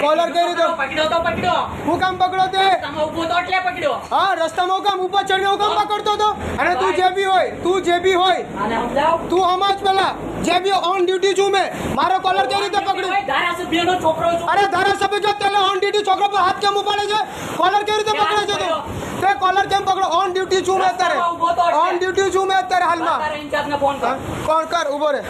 Caller કેવી રીતે પકડો તો પકડો હું કામ પકડો તે? તમે ઊભો તો એટલે પકડ્યો. હા રસ્તામાં કામ ઉપર ચડ્યો કામ પકડતો તો અને તું જે બી હોય તું જે બી હોય તું હમણાં પેલા જે બી ઓન ડ્યુટી છું મેં મારો કોલર કેવી રીતે પકડ્યો ધારાસભ્યનો છોકરો છું. અરે ધારાસભ્ય જો તને ઓન ડ્યુટી છોકરો પર હાથ કેમ ઉપાડે છે? કોલર કેવી રીતે પકડે છે તું? તે કોલર કેમ પકડો? ઓન ડ્યુટી છું મેં અત્યારે. ઓન ડ્યુટી છું મેં અત્યારે હાલમાં. કોણ કર? ઊભો રે.